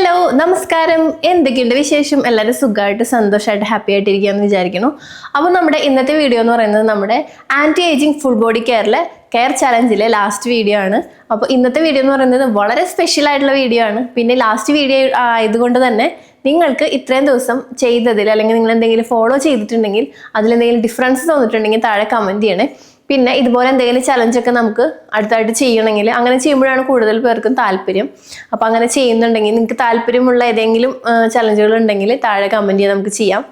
Hello നമസ്കാരം. എന്തൊക്കെയുണ്ട് വിശേഷം? എല്ലാവരും സുഖമായിട്ട് സന്തോഷമായിട്ട് ഹാപ്പി ആയിട്ടിരിക്കുകയെന്ന് വിചാരിക്കുന്നു. അപ്പോൾ നമ്മുടെ ഇന്നത്തെ വീഡിയോ എന്ന് പറയുന്നത് നമ്മുടെ ആന്റി ഏജിങ് ഫുൾ ബോഡി കെയറിലെ കെയർ ചലഞ്ചിലെ ലാസ്റ്റ് വീഡിയോ ആണ്. അപ്പോൾ ഇന്നത്തെ വീഡിയോ എന്ന് പറയുന്നത് വളരെ സ്പെഷ്യൽ ആയിട്ടുള്ള വീഡിയോ ആണ്. പിന്നെ ലാസ്റ്റ് വീഡിയോ ആയതുകൊണ്ട് തന്നെ നിങ്ങൾക്ക് ഇത്രയും ദിവസം ചെയ്തതിൽ അല്ലെങ്കിൽ നിങ്ങൾ എന്തെങ്കിലും ഫോളോ ചെയ്തിട്ടുണ്ടെങ്കിൽ അതിലെന്തെങ്കിലും ഡിഫറൻസ് തോന്നിയിട്ടുണ്ടെങ്കിൽ താഴെ കമന്റ് ചെയ്യണേ. പിന്നെ ഇതുപോലെ എന്തെങ്കിലും ചലഞ്ചൊക്കെ നമുക്ക് അടുത്തായിട്ട് ചെയ്യണമെങ്കിൽ അങ്ങനെ ചെയ്യുമ്പോഴാണ് കൂടുതൽ പേർക്കും താല്പര്യം. അപ്പോൾ അങ്ങനെ ചെയ്യുന്നുണ്ടെങ്കിൽ നിങ്ങൾക്ക് താല്പര്യമുള്ള ഏതെങ്കിലും ചലഞ്ചുകൾ ഉണ്ടെങ്കിൽ താഴെ കമന്റ് ചെയ്ത് നമുക്ക് ചെയ്യാം.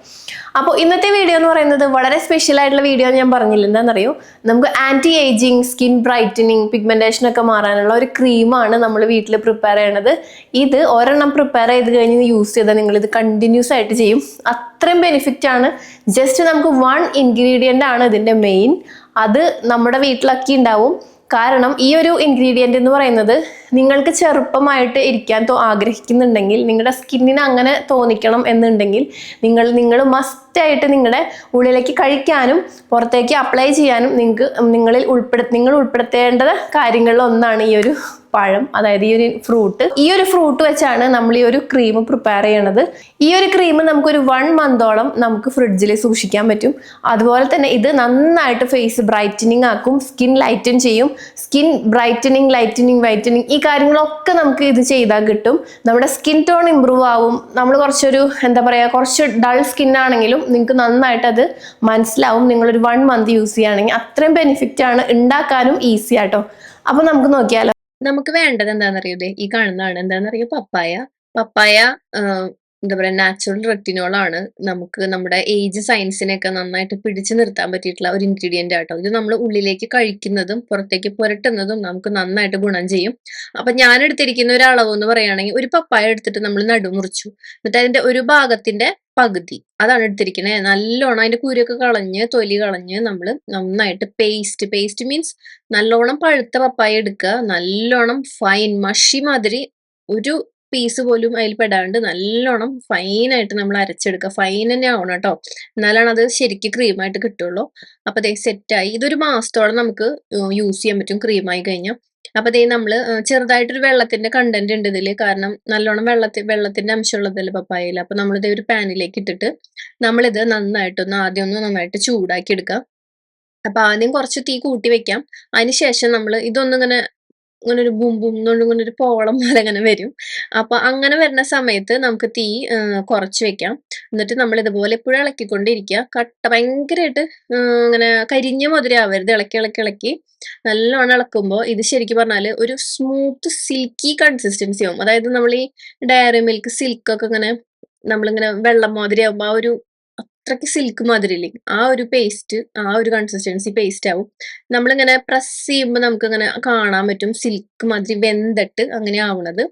അപ്പോൾ ഇന്നത്തെ വീഡിയോ എന്ന് പറയുന്നത് വളരെ സ്പെഷ്യൽ ആയിട്ടുള്ള വീഡിയോ ഞാൻ പറഞ്ഞില്ല എന്താണെന്നറിയോ? നമുക്ക് anti ageing skin brightening pigmentation ഒക്കെ മാറാനുള്ള ഒരു ക്രീമാണ് നമ്മൾ വീട്ടിൽ പ്രിപ്പയർ ചെയ്യണത്. ഇത് ഒരെണ്ണം പ്രിപ്പയർ ചെയ്ത് കഴിഞ്ഞ് യൂസ് ചെയ്താൽ നിങ്ങൾ ഇത് കണ്ടിന്യൂസ് ആയിട്ട് ചെയ്യും. അത്രയും ബെനിഫിറ്റ് ആണ്. ജസ്റ്റ് നമുക്ക് വൺ ഇൻഗ്രീഡിയന്റ് ആണ് ഇതിന്റെ മെയിൻ അത് നമ്മുടെ വീട്ടിലൊക്കെ ഉണ്ടാവും. കാരണം ഈ ഒരു ഇൻഗ്രീഡിയന്റ് എന്ന് പറയുന്നത് നിങ്ങൾക്ക് ചെറുപ്പമായിട്ട് ഇരിക്കാൻ ആഗ്രഹിക്കുന്നുണ്ടെങ്കിൽ നിങ്ങളുടെ സ്കിന്നിന് അങ്ങനെ തോന്നിക്കണം എന്നുണ്ടെങ്കിൽ നിങ്ങൾ നിങ്ങൾ മസ്റ്റായിട്ട് നിങ്ങളുടെ ഉള്ളിലേക്ക് കഴിക്കാനും പുറത്തേക്ക് അപ്ലൈ ചെയ്യാനും നിങ്ങൾക്ക് നിങ്ങളിൽ ഉൾപ്പെടു നിങ്ങൾ ഉൾപ്പെടുത്തേണ്ടത് കാര്യങ്ങളിൽ ഒന്നാണ് ഈ ഒരു പഴം അതായത് ഈ ഒരു ഫ്രൂട്ട് ഈ ഒരു ഫ്രൂട്ട് വെച്ചാണ് നമ്മൾ ഈ ഒരു ക്രീം പ്രിപ്പയർ ചെയ്യണത്. ഈ ഒരു ക്രീം നമുക്കൊരു വൺ മന്തോളം നമുക്ക് ഫ്രിഡ്ജിൽ സൂക്ഷിക്കാൻ പറ്റും. അതുപോലെ തന്നെ ഇത് നന്നായിട്ട് ഫേസ് ബ്രൈറ്റനിങ് ആക്കും സ്കിൻ ലൈറ്റൻ ചെയ്യും. സ്കിൻ ബ്രൈറ്റനിങ് ലൈറ്റനിങ് വൈറ്റനിങ് ഈ കാര്യങ്ങളൊക്കെ നമുക്ക് ഇത് ചെയ്താൽ കിട്ടും. നമ്മുടെ സ്കിൻ ടോൺ ഇമ്പ്രൂവ് ആവും. നമ്മൾ കുറച്ചൊരു എന്താ പറയുക കുറച്ച് ഡൾ സ്കിൻ ആണെങ്കിലും നിങ്ങൾക്ക് നന്നായിട്ട് അത് മനസ്സിലാവും. നിങ്ങളൊരു വൺ മന്ത് യൂസ് ചെയ്യുകയാണെങ്കിൽ അത്രയും ബെനിഫിറ്റ് ആണ് ഉണ്ടാക്കാനും ഈസി ആട്ടോ. അപ്പൊ നമുക്ക് നോക്കിയാലോ. നമുക്ക് വേണ്ടത് എന്താണെന്നറിയോ ഈ കാണുന്നതാണ്. എന്താണെന്നറിയോ? പപ്പായ. പപ്പായ എന്താ പറയാ നാച്ചുറൽ റെറ്റിനോൾ ആണ്. നമുക്ക് നമ്മുടെ ഏജ് സയൻസിനെയൊക്കെ നന്നായിട്ട് പിടിച്ചു നിർത്താൻ പറ്റിയിട്ടുള്ള ഒരു ഇൻഗ്രീഡിയന്റ് ആട്ടോ. ഇത് നമ്മൾ ഉള്ളിലേക്ക് കഴിക്കുന്നതും പുറത്തേക്ക് പുരട്ടുന്നതും നമുക്ക് നന്നായിട്ട് ഗുണം ചെയ്യും. അപ്പൊ ഞാൻ എടുത്തിരിക്കുന്ന ഒരു അളവ് എന്ന് പറയുകയാണെങ്കിൽ ഒരു പപ്പായ എടുത്തിട്ട് നമ്മൾ നടുമുറിച്ചു. എന്നിട്ട് അതിന്റെ ഒരു ഭാഗത്തിന്റെ പകുതി. അതാണ് എടുത്തിരിക്കുന്നത് നല്ലോണം അതിന്റെ കുരുയൊക്കെ കളഞ്ഞ് തൊലി കളഞ്ഞ് നമ്മൾ നന്നായിട്ട് പേസ്റ്റ് പേസ്റ്റ് മീൻസ് നല്ലോണം പഴുത്ത പപ്പായ എടുക്കുക. നല്ലോണം ഫൈൻ മഷി മാതിരി ഒരു പീസ് പോലും അതിൽ പെടാണ്ട് നല്ലോണം ഫൈനായിട്ട് നമ്മൾ അരച്ചെടുക്കുക. ഫൈൻ തന്നെ ആവണം കേട്ടോ. എന്നാലാണ് അത് ശരിക്കും ക്രീമായിട്ട് കിട്ടുള്ളൂ. അപ്പൊ ദേ സെറ്റായി ഇതൊരു മാസത്തോളം നമുക്ക് യൂസ് ചെയ്യാൻ പറ്റും. ക്രീമായി കഴിഞ്ഞാൽ. അപ്പൊ ഇതേ നമ്മൾ ചെറുതായിട്ടൊരു വെള്ളത്തിന്റെ കണ്ടന്റ് ഉണ്ട് ഇതിൽ. കാരണം നല്ലോണം വെള്ളത്തി വെള്ളത്തിന്റെ അംശമുള്ളതല്ലേ പപ്പായയിൽ അപ്പൊ നമ്മളിത് ഒരു പാനിലേക്ക് ഇട്ടിട്ട് നമ്മളിത് നന്നായിട്ടൊന്ന് ആദ്യം ഒന്ന് നന്നായിട്ട് ചൂടാക്കി എടുക്കാം. അപ്പൊ ആദ്യം കുറച്ച് തീ കൂട്ടി വെക്കാം. അതിനുശേഷം നമ്മൾ ഇതൊന്നിങ്ങനെ ഇങ്ങനെ ഒരു ബും ബും ഇങ്ങനെ ഒരു പോളം പോലെ അങ്ങനെ വരും. അപ്പൊ അങ്ങനെ വരുന്ന സമയത്ത് നമുക്ക് തീ കുറച്ച് വെക്കാം. എന്നിട്ട് നമ്മൾ ഇതുപോലെ എപ്പോഴും ഇളക്കിക്കൊണ്ടിരിക്കുക. കട്ട ഭയങ്കരമായിട്ട് ഇങ്ങനെ കരിഞ്ഞ മുതിരാവരുത് ഇളക്കി ഇളക്കി ഇളക്കി. നല്ലോണം ഇളക്കുമ്പോൾ ഇത് ശരിക്കും പറഞ്ഞാൽ ഒരു സ്മൂത്ത് സിൽക്കി കൺസിസ്റ്റൻസി ആവും. അതായത് നമ്മൾ ഈ ഡയറി മിൽക്ക് സിൽക്കൊക്കെ ഇങ്ങനെ നമ്മളിങ്ങനെ വെള്ളം മാതിരി ആവുമ്പോൾ ആ ഒരു അത്രയ്ക്ക് സിൽക്ക് മാതിരി ഇല്ലേ ആ ഒരു പേസ്റ്റ് ആ ഒരു കൺസിസ്റ്റൻസി പേസ്റ്റ് ആവും. നമ്മളിങ്ങനെ പ്രസ് ചെയ്യുമ്പോൾ നമുക്ക് ഇങ്ങനെ കാണാൻ പറ്റും സിൽക്ക് മാതിരി വെന്തിട്ട് അങ്ങനെ ആവണത്.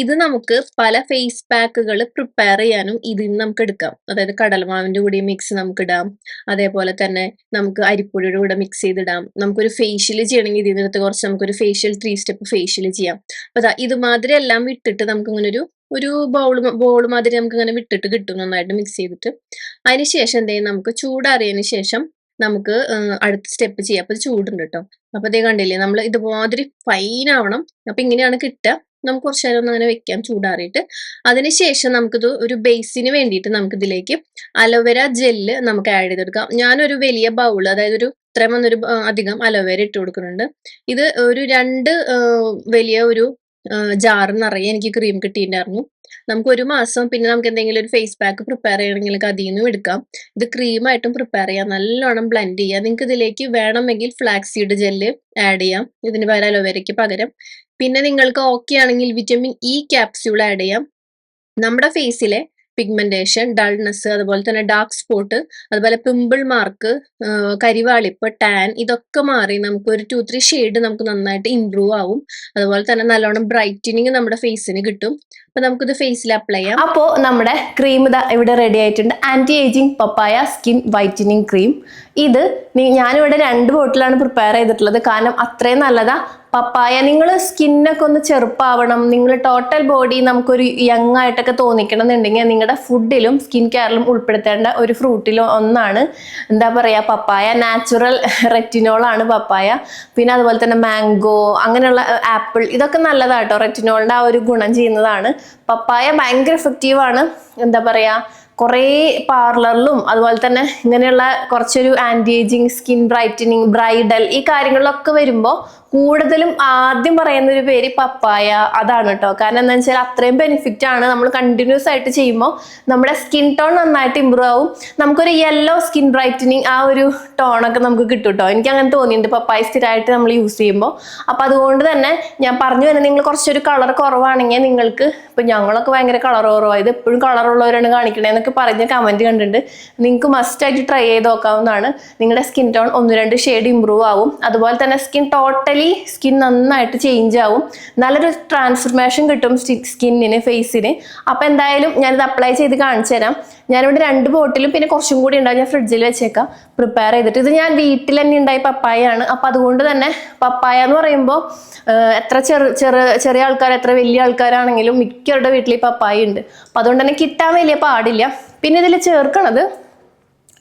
ഇത് നമുക്ക് പല ഫേസ് പാക്കുകൾ പ്രിപ്പയർ ചെയ്യാനും ഇതിൽ നിന്ന് നമുക്ക് എടുക്കാം. അതായത് കടലമാവിന്റെ കൂടി മിക്സ് നമുക്ക് ഇടാം. അതേപോലെ തന്നെ നമുക്ക് അരിപ്പൊടിയുടെ കൂടെ മിക്സ് ചെയ്തിടാം. നമുക്കൊരു ഫേഷ്യൽ ചെയ്യണമെങ്കിൽ ഇതിനകത്ത് കുറച്ച് നമുക്കൊരു ഫേഷ്യൽ ത്രീ സ്റ്റെപ്പ് ഫേഷ്യൽ ചെയ്യാം. അപ്പൊ ഇതുമാതിരി എല്ലാം വിട്ടിട്ട് നമുക്ക് ഇങ്ങനെ ഒരു ഒരു ബൗൾ ബോൾ മാതിരി നമുക്ക് ഇങ്ങനെ വിട്ടിട്ട് കിട്ടും നന്നായിട്ട് മിക്സ് ചെയ്തിട്ട്. അതിന് ശേഷം എന്ത് നമുക്ക് ചൂടാറിയതിന് ശേഷം നമുക്ക് അടുത്ത സ്റ്റെപ്പ് ചെയ്യാം. അപ്പൊ ചൂടുണ്ട് കേട്ടോ അപ്പൊ ഇതേ കണ്ടില്ലേ നമ്മൾ ഇതുമാതിരി ഫൈൻ ആവണം. അപ്പൊ ഇങ്ങനെയാണ് കിട്ടുക. നമുക്ക് കുറച്ച് നേരം ഒന്ന് അങ്ങനെ വെക്കാം ചൂടാറിയിട്ട്. അതിനുശേഷം നമുക്കിത് ഒരു ബേസിന് വേണ്ടിയിട്ട് നമുക്ക് ഇതിലേക്ക് അലോവേര ജെല്ല് നമുക്ക് ആഡ് ചെയ്തെടുക്കാം. ഞാനൊരു വലിയ ബൗൾ അതായത് ഒരു ഇത്രയും വന്നൊരു അധികം അലോവേര ഇട്ട് കൊടുക്കുന്നുണ്ട്. ഇത് ഒരു രണ്ട് വലിയ ഒരു ജാർ നിറയെ എനിക്ക് ക്രീം കിട്ടിയിട്ടുണ്ടായിരുന്നു. നമുക്ക് ഒരു മാസം പിന്നെ നമുക്ക് എന്തെങ്കിലും ഒരു ഫേസ് പാക്ക് പ്രിപ്പയർ ചെയ്യണമെങ്കിൽ അതിൽ നിന്നും എടുക്കാം. ഇത് ക്രീമായിട്ടും പ്രിപ്പയർ ചെയ്യാം. നല്ലോണം ബ്ലെൻഡ് ചെയ്യാം. നിങ്ങൾക്ക് ഇതിലേക്ക് വേണമെങ്കിൽ ഫ്ലാക്സീഡ് സീഡ് ജെല്ല് ആഡ് ചെയ്യാം. ഇതിന് പകരം അലോവേരയ്ക്ക് പകരം. പിന്നെ നിങ്ങൾക്ക് ഓക്കെ ആണെങ്കിൽ വിറ്റമിൻ ഇ ക്യാപ്സ്യൂൾ ആഡ് ചെയ്യാം. നമ്മുടെ ഫേസിലെ പിഗ്മെന്റേഷൻ ഡൾനെസ് അതുപോലെ തന്നെ ഡാർക്ക് സ്പോട്ട് അതുപോലെ പിമ്പിൾ മാർക്ക് കരിവാളിപ്പ് ടാൻ ഇതൊക്കെ മാറി നമുക്ക് ഒരു ടു ത്രീ ഷെയ്ഡ് നമുക്ക് നന്നായിട്ട് ഇമ്പ്രൂവ് ആവും. അതുപോലെ തന്നെ നല്ലോണം ബ്രൈറ്റനിങ് നമ്മുടെ ഫേസിന് കിട്ടും. അപ്പൊ നമുക്കിത് ഫേസിൽ അപ്ലൈ ചെയ്യാം. അപ്പോൾ നമ്മുടെ ക്രീം ഇതാ ഇവിടെ റെഡി ആയിട്ടുണ്ട്. Anti ageing papaya skin whitening cream ഇത് ഞാനിവിടെ രണ്ട് ബോട്ടിലാണ് പ്രിപ്പയർ ചെയ്തിട്ടുള്ളത്. കാരണം അത്രയും നല്ലതാ. പപ്പായ നിങ്ങൾ സ്കിന്നൊക്കെ ഒന്ന് ചെറുപ്പാവണം. നിങ്ങൾ ടോട്ടൽ ബോഡി നമുക്കൊരു യങ് ആയിട്ടൊക്കെ തോന്നിക്കണം എന്നുണ്ടെങ്കിൽ നിങ്ങളുടെ ഫുഡിലും സ്കിൻ കെയറിലും ഉൾപ്പെടുത്തേണ്ട ഒരു ഫ്രൂട്ടിലും ഒന്നാണ്. എന്താ പറയുക പപ്പായ. നാച്ചുറൽ റെറ്റിനോളാണ് പപ്പായ. പിന്നെ അതുപോലെ തന്നെ മാംഗോ അങ്ങനെയുള്ള ആപ്പിൾ ഇതൊക്കെ നല്ലതാണ് കേട്ടോ റെറ്റിനോളിന്റെ ആ ഒരു ഗുണം ചെയ്യുന്നതാണ്. പപ്പായ ഭയങ്കര എഫക്റ്റീവാണ് എന്താ പറയുക കുറേ പാർലറിലും അതുപോലെ തന്നെ ഇങ്ങനെയുള്ള കുറച്ചൊരു anti ageing skin brightening bridal ഈ കാര്യങ്ങളിലൊക്കെ വരുമ്പോൾ കൂടുതലും ആദ്യം പറയുന്ന ഒരു പേര് പപ്പായ അതാണ് കേട്ടോ കാരണം എന്താ വെച്ചാൽ അത്രയും ബെനിഫിറ്റ് ആണ് നമ്മൾ കണ്ടിന്യൂസ് ആയിട്ട് ചെയ്യുമ്പോൾ നമ്മുടെ സ്കിൻ ടോൺ നന്നായിട്ട് ഇമ്പ്രൂവ് ആവും. നമുക്കൊരു യെല്ലോ സ്കിൻ ബ്രൈറ്റനിങ് ആ ഒരു ടോണൊക്കെ നമുക്ക് കിട്ടും കേട്ടോ എനിക്ക് അങ്ങനെ തോന്നിയിട്ടുണ്ട് പപ്പായ സ്ഥിരമായിട്ട് നമ്മൾ യൂസ് ചെയ്യുമ്പോൾ അപ്പൊ അതുകൊണ്ട് തന്നെ ഞാൻ പറഞ്ഞു വരുന്നത് നിങ്ങൾ കുറച്ചൊരു കളർ കുറവാണെങ്കിൽ നിങ്ങൾക്ക് ഇപ്പം ഞങ്ങളൊക്കെ ഭയങ്കര കളർ കുറവായത് എപ്പോഴും കളർ ഉള്ളവരാണ് കാണിക്കണേ എന്നൊക്കെ പറഞ്ഞ് കമന്റ് കണ്ടിട്ടുണ്ട്. നിങ്ങൾക്ക് മസ്റ്റ് ആയിട്ട് ട്രൈ ചെയ്ത് നോക്കാവുന്നതാണ്. നിങ്ങളുടെ സ്കിൻ ടോൺ ഒന്ന് രണ്ട് ഷെയ്ഡ് ഇമ്പ്രൂവ് ആവും. അതുപോലെ തന്നെ സ്കിൻ ടോട്ടലി സ്കിൻ നന്നായിട്ട് ചേഞ്ച് ആവും. നല്ലൊരു ട്രാൻസ്ഫർമേഷൻ കിട്ടും സ്കിന്നിന് ഫേസിന് അപ്പോൾ എന്തായാലും ഞാനിത് അപ്ലൈ ചെയ്ത് കാണിച്ചു തരാം. ഞാനിവിടെ രണ്ട് ബോട്ടിലും പിന്നെ കുറച്ചും കൂടി ഉണ്ടാവും. ഞാൻ ഫ്രിഡ്ജിൽ വെച്ചേക്കാം. പ്രിപ്പയർ ചെയ്തിട്ട്. ഇത് ഞാൻ വീട്ടിൽ തന്നെ ഉണ്ടായ പപ്പായാണ് അപ്പം അതുകൊണ്ട് തന്നെ പപ്പായ എന്ന് പറയുമ്പോൾ എത്ര ചെറു ചെറു ചെറിയ ആൾക്കാർ എത്ര വലിയ ആൾക്കാരാണെങ്കിലും മിക്കവരുടെ വീട്ടിൽ പപ്പായ ഉണ്ട്. അപ്പം അതുകൊണ്ട് തന്നെ കിട്ടാൻ വലിയ പാടില്ല. പിന്നെ ഇതിൽ ചേർക്കണത്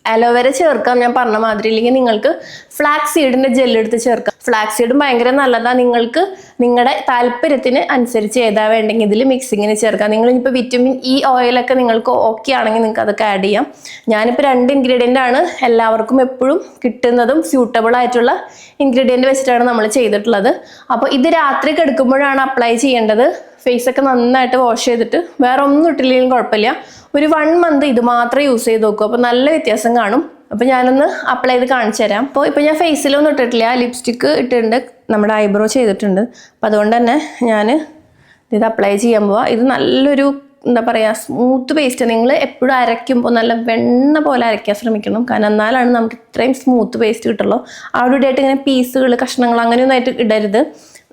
അലോവേര ചേർക്കാം ഞാൻ പറഞ്ഞ മാതിരി. ഇല്ലെങ്കിൽ നിങ്ങൾക്ക് ഫ്ലാക്സ് സീഡിന്റെ ജെൽ എടുത്ത് ചേർക്കാം. ഫ്ലാക്സ് സീഡും ഭയങ്കര നല്ലതാണ് നിങ്ങൾക്ക് നിങ്ങളുടെ താല്പര്യത്തിന് അനുസരിച്ച് ഏതാ വേണ്ടെങ്കിൽ ഇതിൽ മിക്സിങ്ങിന് ചേർക്കാം. നിങ്ങൾ ഇപ്പോൾ വിറ്റമിൻ ഇ ഓയിലൊക്കെ നിങ്ങൾക്ക് ഓക്കെ ആണെങ്കിൽ നിങ്ങൾക്ക് അതൊക്കെ ആഡ് ചെയ്യാം. ഞാനിപ്പോൾ രണ്ട് ഇൻഗ്രീഡിയന്റ് ആണ് എല്ലാവർക്കും എപ്പോഴും കിട്ടുന്നതും സ്യൂട്ടബിൾ ആയിട്ടുള്ള ഇൻഗ്രീഡിയന്റ് വെച്ചിട്ടാണ് നമ്മൾ ചെയ്തിട്ടുള്ളത്. അപ്പോൾ ഇത് രാത്രി കിടക്കുമ്പോഴാണ് അപ്ലൈ ചെയ്യേണ്ടത്. ഫേസ് ഒക്കെ നന്നായിട്ട് വാഷ് ചെയ്തിട്ട് വേറെ ഒന്നും ഇട്ടില്ലെങ്കിലും കുഴപ്പമില്ല. ഒരു വൺ മന്ത് ഇത് മാത്രമേ യൂസ് ചെയ്ത് നോക്കൂ. അപ്പോൾ നല്ല വ്യത്യാസം കാണും. അപ്പോൾ ഞാനൊന്ന് അപ്ലൈ ചെയ്ത് കാണിച്ചു തരാം. അപ്പോൾ ഇപ്പോൾ ഞാൻ ഫേസിലൊന്നും ഇട്ടിട്ടില്ല. ലിപ്സ്റ്റിക്ക് ഇട്ടിട്ടുണ്ട്. നമ്മുടെ ഐബ്രോ ചെയ്തിട്ടുണ്ട്. അപ്പം അതുകൊണ്ട് തന്നെ ഞാൻ ഇത് അപ്ലൈ ചെയ്യാൻ പോവാ. ഇത് നല്ലൊരു എന്താ പറയുക സ്മൂത്ത് പേസ്റ്റ് നിങ്ങൾ എപ്പോഴും അരയ്ക്കുമ്പോൾ നല്ല വെണ്ണ പോലെ അരയ്ക്കാൻ ശ്രമിക്കണം. കാരണം എന്നാലാണ് നമുക്ക് ഇത്രയും സ്മൂത്ത് പേസ്റ്റ് കിട്ടുള്ളൂ. അവിടെ ആയിട്ട് ഇങ്ങനെ പീസുകൾ കഷ്ണങ്ങൾ അങ്ങനെയൊന്നും ആയിട്ട് ഇടരുത്.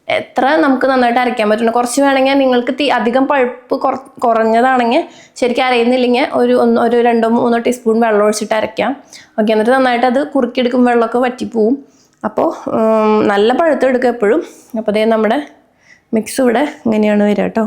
എത്ര നമുക്ക് നന്നായിട്ട് അരയ്ക്കാൻ പറ്റുന്നു. കുറച്ച് വേണമെങ്കിൽ നിങ്ങൾക്ക് അധികം പഴുപ്പ് കുറഞ്ഞതാണെങ്കിൽ ശരിക്കും അരയുന്നില്ലെങ്കിൽ ഒരു ഒന്ന് ഒരു രണ്ടോ മൂന്നോ ടീസ്പൂൺ വെള്ളം ഒഴിച്ചിട്ട് അരയ്ക്കാം. ഓക്കെ എന്നിട്ട് നന്നായിട്ട് അത് കുറുക്കിയെടുക്കും വെള്ളമൊക്കെ വറ്റിപ്പോവും. അപ്പോൾ നല്ല പഴുത്ത് എടുക്കുക എപ്പോഴും. അപ്പോൾ അതേ നമ്മുടെ മിക്സ് ഇവിടെ ഇങ്ങനെയാണ് വരിക കേട്ടോ.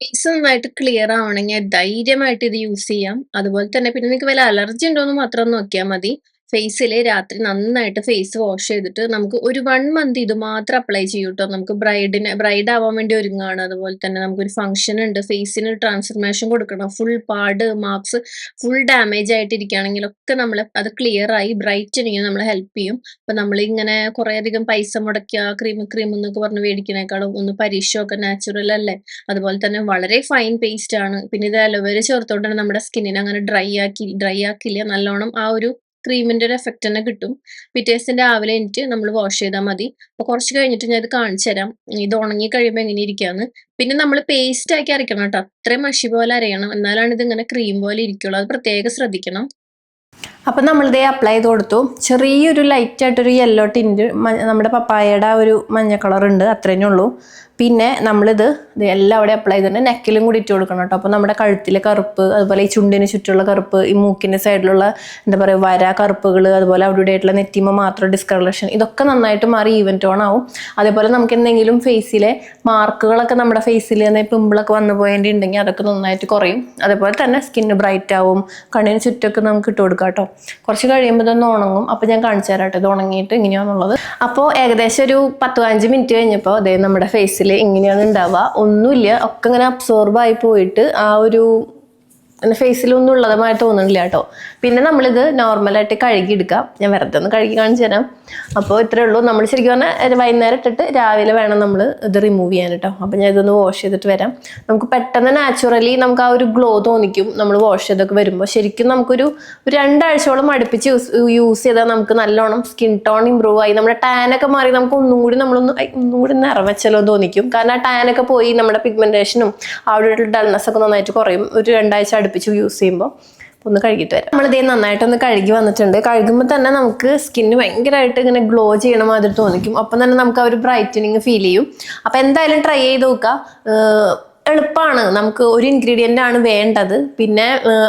മിക്സ് നന്നായിട്ട് ക്ലിയർ ആവണമെങ്കിൽ ധൈര്യമായിട്ട് ഇത് യൂസ് ചെയ്യാം. അതുപോലെ തന്നെ പിന്നെ നിങ്ങൾക്ക് വല്ല അലർജി ഉണ്ടോ എന്ന് മാത്രം നോക്കിയാൽ മതി. ഫേസിൽ രാത്രി നന്നായിട്ട് ഫേസ് വാഷ് ചെയ്തിട്ട് നമുക്ക് ഒരു വൺ മന്ത് ഇത് മാത്രം അപ്ലൈ ചെയ്യൂ കേട്ടോ നമുക്ക് ബ്രൈഡിന് ബ്രൈഡ് ആവാൻ വേണ്ടി ഒരുങ്ങാണ്. അതുപോലെ തന്നെ നമുക്കൊരു ഫംഗ്ഷൻ ഉണ്ട്. ഫേസിന് ട്രാൻസ്ഫർമേഷൻ കൊടുക്കണം. ഫുൾ പാട് മാർക്സ് ഫുൾ ഡാമേജ് ആയിട്ടിരിക്കുകയാണെങ്കിലൊക്കെ നമ്മൾ അത് ക്ലിയർ ആയി ബ്രൈറ്റനിങ്ങിന് നമ്മളെ ഹെൽപ്പ് ചെയ്യും. അപ്പൊ നമ്മൾ ഇങ്ങനെ കുറെ അധികം പൈസ മുടക്കിയ ക്രീം ക്രീം എന്നൊക്കെ പറഞ്ഞ് മേടിക്കണേക്കാളും ഒന്ന് പരീക്ഷയൊക്കെ നാച്ചുറൽ അല്ലേ? അതുപോലെ തന്നെ വളരെ ഫൈൻ പേസ്റ്റ് ആണ്. പിന്നെ ഇത് അലോവേര ചേർത്തോണ്ട് നമ്മുടെ സ്കിന്നിനെ അങ്ങനെ ഡ്രൈ ആക്കി ഡ്രൈ ആക്കില്ല. നല്ലോണം ആ ഒരു ക്രീമിന്റെ ഒരു എഫക്റ്റ് തന്നെ കിട്ടും. പിറ്റേ രാവിലെ എനിക്ക് നമ്മൾ വാഷ് ചെയ്താൽ മതി. അപ്പോൾ കുറച്ച് കഴിഞ്ഞിട്ട് ഞാൻ ഇത് കാണിച്ചു തരാം. ഇത് ഉണങ്ങി കഴിയുമ്പോൾ എങ്ങനെ ഇരിക്കാന്ന്. പിന്നെ നമ്മൾ പേസ്റ്റ് ആക്കി അരയ്ക്കണം കേട്ടോ. അത്രയും മഷി പോലെ അരയണം. എന്നാലാണ് ഇത് ഇങ്ങനെ ക്രീം പോലെ ഇരിക്കുള്ളൂ. അത് പ്രത്യേകം ശ്രദ്ധിക്കണം. അപ്പം നമ്മളിതേ അപ്ലൈ ചെയ്ത് കൊടുത്തു ചെറിയൊരു ലൈറ്റ് ആയിട്ടൊരു യെല്ലോ ടിന്റ് നമ്മുടെ പപ്പായയുടെ ഒരു മഞ്ഞ കളർ ഉണ്ട് അത്രേനേ ഉള്ളൂ. പിന്നെ നമ്മളിത് എല്ലാം അവിടെ അപ്ലൈ ചെയ്തിട്ട് നെക്കിലും കൂടി ഇട്ട് കൊടുക്കണം കേട്ടോ അപ്പോൾ നമ്മുടെ കഴുത്തിലെ കറുപ്പ് അതുപോലെ ഈ ചുണ്ടിന് ചുറ്റുള്ള കറുപ്പ് ഈ മൂക്കിന്റെ സൈഡിലുള്ള എന്താ പറയുക വര കറുപ്പുകൾ അതുപോലെ അവിടെ ഇവിടെ ആയിട്ടുള്ള നെറ്റിമ മാത്രം ഡിസ്കളറേഷൻ ഇതൊക്കെ നന്നായിട്ട് മാറി ഈവൻ ടോൺ ആവും. അതേപോലെ നമുക്ക് എന്തെങ്കിലും ഫേസിലെ മാർക്കുകളൊക്കെ നമ്മുടെ ഫേസിൽ പിമ്പിളൊക്കെ വന്നു പോയേണ്ടി ഉണ്ടെങ്കിൽ അതൊക്കെ നന്നായിട്ട് കുറയും. അതേപോലെ തന്നെ സ്കിന്ന് ബ്രൈറ്റ് ആവും. കണ്ണിന് ചുറ്റൊക്കെ നമുക്ക് ഇട്ട് കൊടുക്കാം കേട്ടോ കുറച്ച് കഴിയുമ്പോൾ ഇതൊന്ന് ഉണങ്ങും. അപ്പോൾ ഞാൻ കാണിച്ചു തരാം ഇത് ഉണങ്ങിയിട്ട് ഇങ്ങനെയാണെന്നുള്ളത് അപ്പോൾ ഏകദേശം ഒരു പത്ത് പതിനഞ്ച് മിനിറ്റ് കഴിഞ്ഞപ്പോൾ അതേ നമ്മുടെ ഫേസിൽ ഇങ്ങനെയാണ് ഉണ്ടാവുക ഒന്നുമില്ല ഒക്കെ ഇങ്ങനെ അബ്സോർബായി പോയിട്ട് ആ ഒരു ഫേസിലൊന്നും ഉള്ളതുമായി തോന്നുന്നില്ല കേട്ടോ. പിന്നെ നമ്മളിത് നോർമലായിട്ട് കഴുകിയെടുക്കാം ഞാൻ വെറുതെ ഒന്ന് കഴുകി കാണിച്ചു തരാം. അപ്പോൾ ഇത്രയേ ഉള്ളൂ. നമ്മൾ ശരിക്കും പറഞ്ഞാൽ വൈകുന്നേരം ഇട്ടിട്ട് രാവിലെ വേണം നമ്മൾ ഇത് റിമൂവ് ചെയ്യാൻ കേട്ടോ. അപ്പോൾ ഞാൻ ഇതൊന്ന് വാഷ് ചെയ്തിട്ട് വരാം. നമുക്ക് പെട്ടെന്ന് നാച്ചുറലി നമുക്ക് ആ ഒരു ഗ്ലോ തോന്നിക്കും. നമ്മൾ വാഷ് ചെയ്തൊക്കെ വരുമ്പോൾ ശരിക്കും നമുക്കൊരു രണ്ടാഴ്ചയോളം അടുപ്പിച്ച് യൂസ് യൂസ് ചെയ്താൽ നമുക്ക് നല്ലോണം സ്കിൻ ടോൺ ഇമ്പ്രൂവ് ആയി. നമ്മുടെ ടാനൊക്കെ മാറി നമുക്ക് ഒന്നും കൂടി നമ്മളൊന്ന് ഒന്നും കൂടി നിറവച്ചല്ലോ തോന്നിക്കും. കാരണം ആ ടാനൊക്കെ പോയി നമ്മുടെ പിഗ്മെന്റേഷനും അവിടെ ഡൾനെസ് ഒക്കെ നന്നായിട്ട് കുറയും. ഒരു രണ്ടാഴ്ച അടുപ്പിച്ച് യൂസ് ചെയ്യുമ്പോൾ ഒന്ന് കഴുകിയിട്ട് വരാം. നമ്മളിതേ നന്നായിട്ടൊന്ന് കഴുകി വന്നിട്ടുണ്ട്. കഴുകുമ്പോൾ തന്നെ നമുക്ക് സ്കിന്ന് ഭയങ്കരമായിട്ട് ഇങ്ങനെ ഗ്ലോ ചെയ്യണ മാതിരി തോന്നിക്കും. അപ്പം തന്നെ നമുക്ക് ആ ഒരു ബ്രൈറ്റനിങ് ഫീൽ ചെയ്യും. അപ്പം എന്തായാലും ട്രൈ ചെയ്ത് നോക്കുക എളുപ്പമാണ് നമുക്ക് ഒരു ഇൻഗ്രീഡിയന്റ് ആണ് വേണ്ടത്. പിന്നെ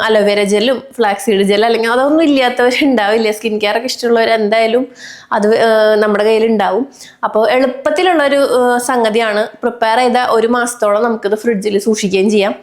അലോവേര ജെല്ലും ഫ്ലാക്സ് സീഡ് ജെൽ അല്ലെങ്കിൽ അതൊന്നും ഇല്ലാത്തവരുണ്ടാവില്ല? സ്കിൻ കെയർ ഒക്കെ ഇഷ്ടമുള്ളവർ എന്തായാലും അത് നമ്മുടെ കയ്യിൽ ഉണ്ടാവും. അപ്പോൾ എളുപ്പത്തിലുള്ളൊരു സംഗതിയാണ്. പ്രിപ്പയർ ചെയ്ത ഒരു മാസത്തോളം നമുക്കിത് ഫ്രിഡ്ജിൽ സൂക്ഷിക്കുകയും ചെയ്യാം.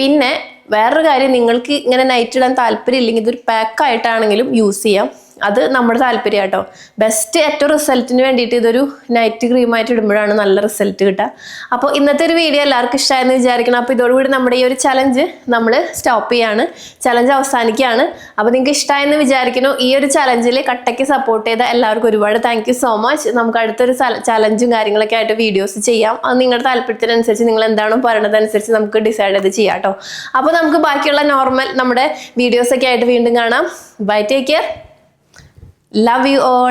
പിന്നെ വേറൊരു കാര്യം നിങ്ങൾക്ക് ഇങ്ങനെ നൈറ്റ് ഇടാൻ താല്പര്യം ഇല്ലെങ്കിൽ ഇതൊരു പാക്ക് ആയിട്ടാണെങ്കിലും യൂസ് ചെയ്യാം. അത് നമ്മുടെ താല്പര്യം കേട്ടോ ബെസ്റ്റ് ഏറ്റവും റിസൾട്ടിന് വേണ്ടിയിട്ട് ഇതൊരു നൈറ്റ് ക്രീമായിട്ട് ഇടുമ്പോഴാണ് നല്ല റിസൾട്ട് കിട്ടുക. അപ്പോൾ ഇന്നത്തെ ഒരു വീഡിയോ എല്ലാവർക്കും ഇഷ്ടമായെന്ന് വിചാരിക്കണം അപ്പോൾ ഇതോടുകൂടി നമ്മുടെ ഈ ഒരു ചലഞ്ച് നമ്മൾ സ്റ്റോപ്പ് ചെയ്യാണ്. ചലഞ്ച് അവസാനിക്കുകയാണ്. അപ്പോൾ നിങ്ങൾക്ക് ഇഷ്ടമായെന്ന് വിചാരിക്കുന്നു. ഈ ഒരു ചലഞ്ചിൽ കട്ടയ്ക്ക് സപ്പോർട്ട് ചെയ്ത എല്ലാവർക്കും ഒരുപാട് താങ്ക് യു സോ മച്ച് നമുക്ക് അടുത്തൊരു ചലഞ്ചും കാര്യങ്ങളൊക്കെ ആയിട്ട് വീഡിയോസ് ചെയ്യാം. അത് നിങ്ങളുടെ താല്പര്യത്തിനനുസരിച്ച് നിങ്ങൾ എന്താണോ പറയണതനുസരിച്ച് നമുക്ക് ഡിസൈഡ് ചെയ്ത് ചെയ്യാം കേട്ടോ അപ്പോൾ നമുക്ക് ബാക്കിയുള്ള നോർമൽ നമ്മുടെ വീഡിയോസൊക്കെ ആയിട്ട് വീണ്ടും കാണാം. Bye take care love you all